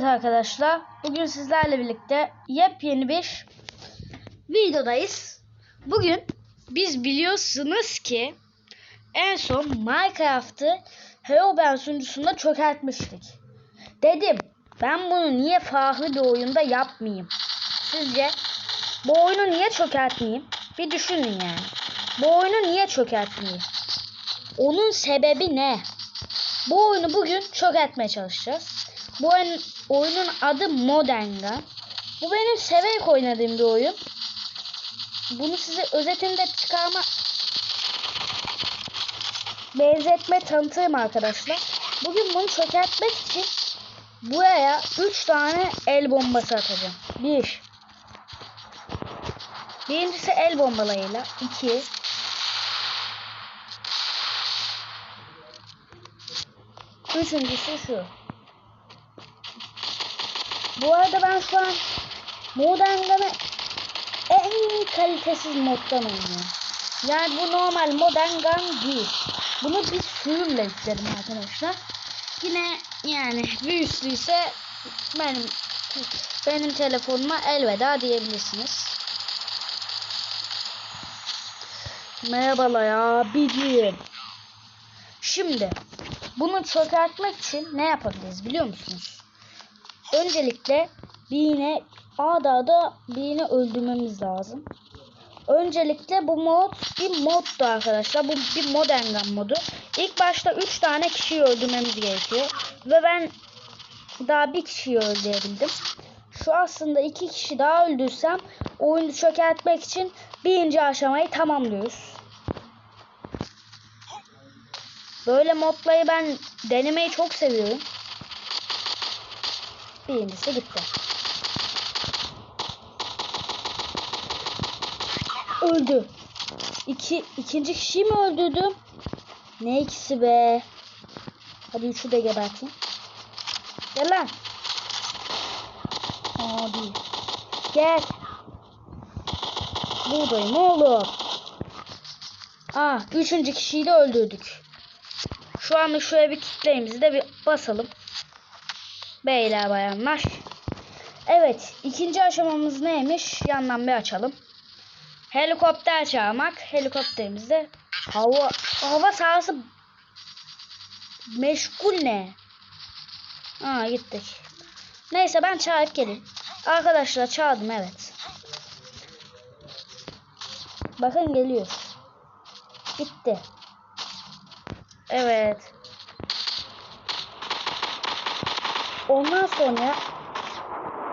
Evet arkadaşlar, bugün sizlerle birlikte yepyeni bir videodayız. Bugün biz biliyorsunuz ki en son Minecraft'ı Herobrine sunucusunda çökertmiştik. Dedim ben bunu niye farklı bir oyunda yapmayayım? Sizce bu oyunu niye çökertmeyeyim? Bir düşünün yani. Bu oyunu niye çökertmeyeyim? Onun sebebi ne? Bu oyunu bugün çökertmeye çalışacağız. Bu oyun, oyunun adı Modenga. Bu benim severek oynadığım bir oyun. Bunu size özetinde çıkarma benzetme tanıtayım arkadaşlar. Bugün bunu çökertmek için buraya 3 tane el bombası atacağım. 1 Birincisi el bombalarıyla. 2 Üçüncüsü şu. Bu arada ben şu an Gun'ı en kalitesiz moddan oynuyorum. Yani bu normal Modern Gun değil. Bunu bir sürümle yükledim arkadaşlar. Yine yani bir üstlüyse benim benim telefonuma elveda diyebilirsiniz. Merhabalar ya bileyim. Şimdi bunu çökertmek için ne yapabiliriz biliyor musunuz? Öncelikle birine ada da birini öldürmemiz lazım. Öncelikle bu mod bir moddu arkadaşlar. Bu bir modern gun modu. İlk başta 3 tane kişiyi öldürmemiz gerekiyor. Ve ben daha bir kişiyi öldürebildim. Şu aslında iki kişi daha öldürsem oyunu çökertmek için birinci aşamayı tamamlıyoruz. Böyle modlayı ben denemeyi çok seviyorum. Birincisi gitti. Öldü. İki, ikinci kişiyi mi öldürdüm? Ne ikisi be? Hadi üçü de geberteyim. Gel lan. Değil. Gel. Buradayım oğlum. Ah, üçüncü kişiyi de öldürdük. Şu anda şöyle bir kitleğimizi de bir basalım. Beyler bayanlar. Evet. ikinci aşamamız neymiş? Yandan bir açalım. Helikopter çağırmak. Helikopterimizde hava hava sahası meşgul ne? Aa gittik. Neyse ben çağırıp geleyim. Arkadaşlar çağırdım evet. Bakın geliyor. Gitti. Evet. Ondan sonra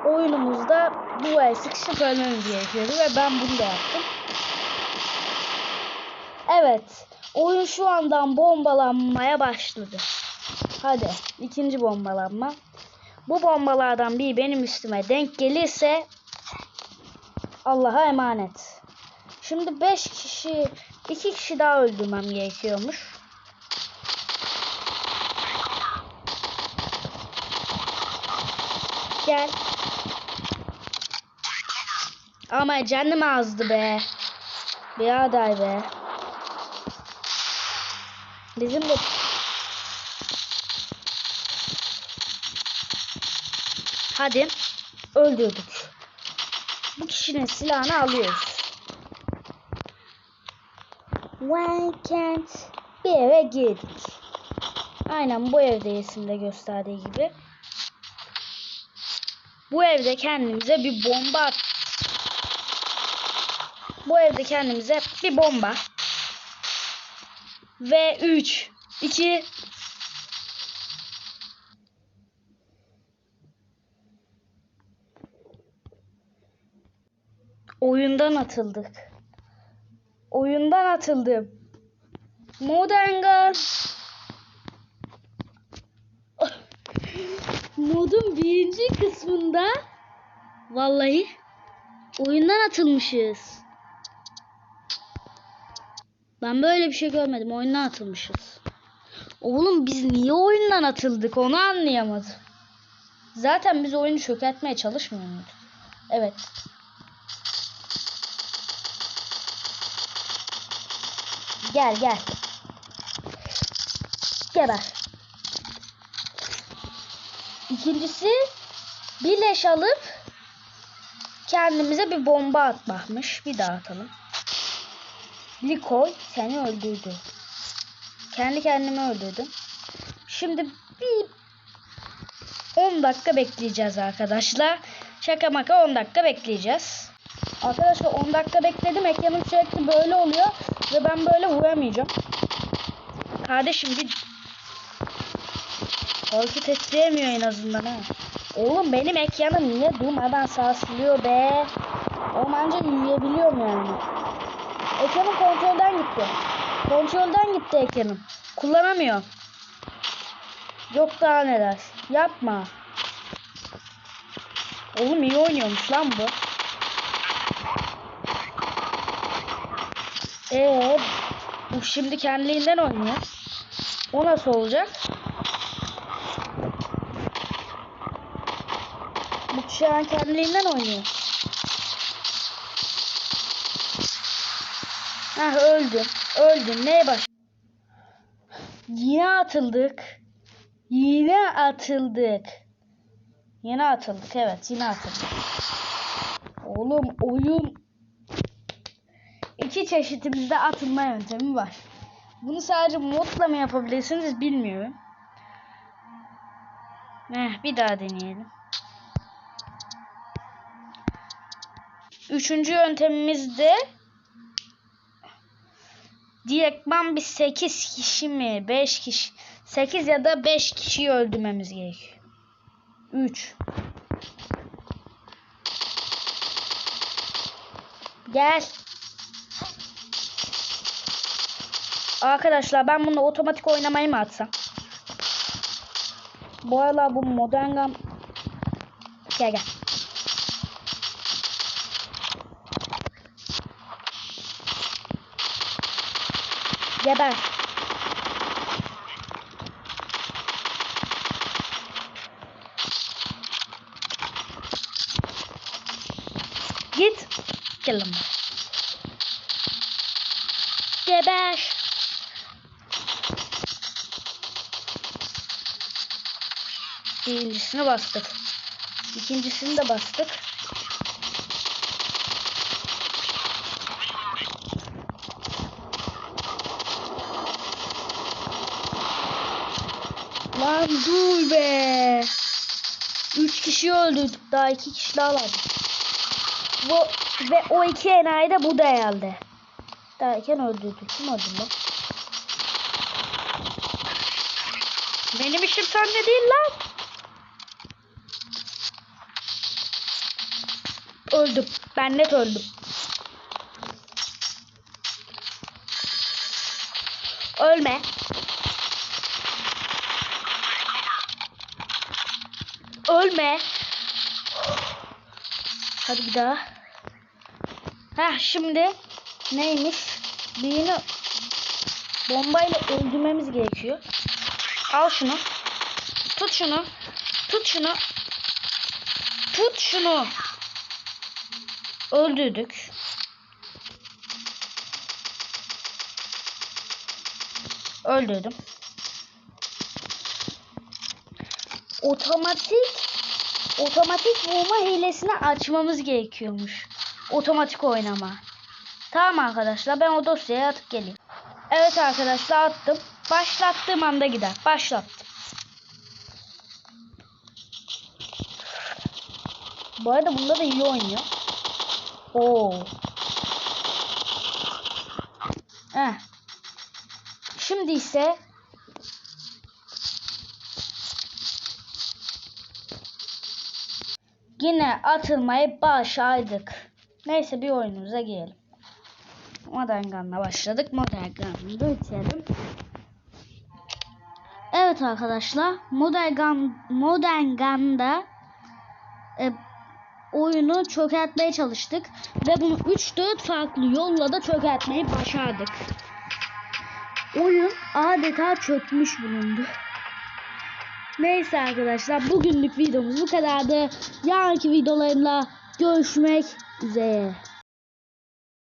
oyunumuzda bu el sıkışıp ölmemiz gerekiyordu ve ben bunu da yaptım. Evet. Oyun şu andan bombalanmaya başladı. Hadi ikinci bombalanma. Bu bombalardan biri benim üstüme denk gelirse Allah'a emanet. Şimdi 5 kişi 2 kişi daha öldürmem gerekiyormuş. Gel. Ama canım azdı be. Birader be. Bizim de Hadi öldürdük. Bu kişinin silahını alıyoruz. Can't bir eve girdik. Aynen bu evde resimde gösterdiği gibi. Bu evde kendimize bir bomba at. Bu evde kendimize bir bomba. Ve 3, 2, Oyundan atıldık. Oyundan atıldım. Modern Gun. Modun birinci kısmında vallahi oyundan atılmışız. Ben böyle bir şey görmedim. Oyundan atılmışız. Oğlum biz niye oyundan atıldık onu anlayamadım. Zaten biz oyunu çökertmeye çalışmıyor muyduk? Evet. Gel gel. Geber. İkincisi Bir leş alıp kendimize bir bomba atmakmış. Bir daha atalım. Likoy seni öldürdü. Kendi kendimi öldürdüm. Şimdi bir 10 dakika bekleyeceğiz arkadaşlar. Şaka maka 10 dakika bekleyeceğiz. Arkadaşlar 10 dakika bekledim. Ekranım sürekli böyle oluyor. Ve ben böyle vuramayacağım. Kardeşim bir hareket ettiremiyor en azından ha. Oğlum benim ekranım niye durmadan sarsılıyor be? Oğlum anca yürüyebiliyorum yani. Ekranım kontrolden gitti. Kontrolden gitti ekranım. Kullanamıyor. Yok daha neler. Yapma. Oğlum iyi oynuyormuş lan bu. Ee, bu şimdi kendiliğinden oynuyor. O nasıl olacak? Şu an kendiliğinden oynuyor. Hah öldüm. Öldüm. Neye baş? Yine atıldık. Yine atıldık. Yine atıldık. Evet yine atıldık. Oğlum oyun iki çeşitimizde atılma yöntemi var. Bunu sadece modla mı yapabilirsiniz bilmiyorum. Heh, bir daha deneyelim. Üçüncü yöntemimiz de direktman bir 8 kişi mi 5 kişi 8 ya da 5 kişiyi öldürmemiz gerekiyor. 3 Gel. Arkadaşlar ben bunu otomatik oynamayı mı atsam? Bu aralar bu modern gam... Gel gel. Geber. Git. Gel lan. Geber. Birincisini bastık. İkincisini de bastık. Lan dur be. Üç kişi öldürdük. Daha iki kişi daha var. Bu, ve o iki enayi de bu da herhalde. Derken öldürdük. Kim öldü lan? Benim işim sende değil lan. Öldüm. Ben net öldüm. Ölme. Ölme. Hadi bir daha. Heh şimdi neymiş? Birini bombayla öldürmemiz gerekiyor. Al şunu. Tut şunu. Tut şunu. Tut şunu. Öldürdük. Öldürdüm. Otomatik otomatik vurma hilesini açmamız gerekiyormuş. Otomatik oynama. Tamam arkadaşlar ben o dosyaya atıp geleyim. Evet arkadaşlar attım. Başlattığım anda gider. Başlattım. Bu arada bunda da iyi oynuyor. Oo. Heh. Şimdi ise yine atılmayı başardık. Neyse bir oyunumuza girelim. Modern Gun'la başladık. Modern Gun'ı da bitirelim. Evet arkadaşlar. Modern Gun, Modern Gun'da e, oyunu çökertmeye çalıştık. Ve bunu 3-4 farklı yolla da çökertmeyi başardık. Oyun adeta çökmüş bulundu. Neyse arkadaşlar bugünlük videomuz bu kadardı. Yarınki videolarımla görüşmek üzere.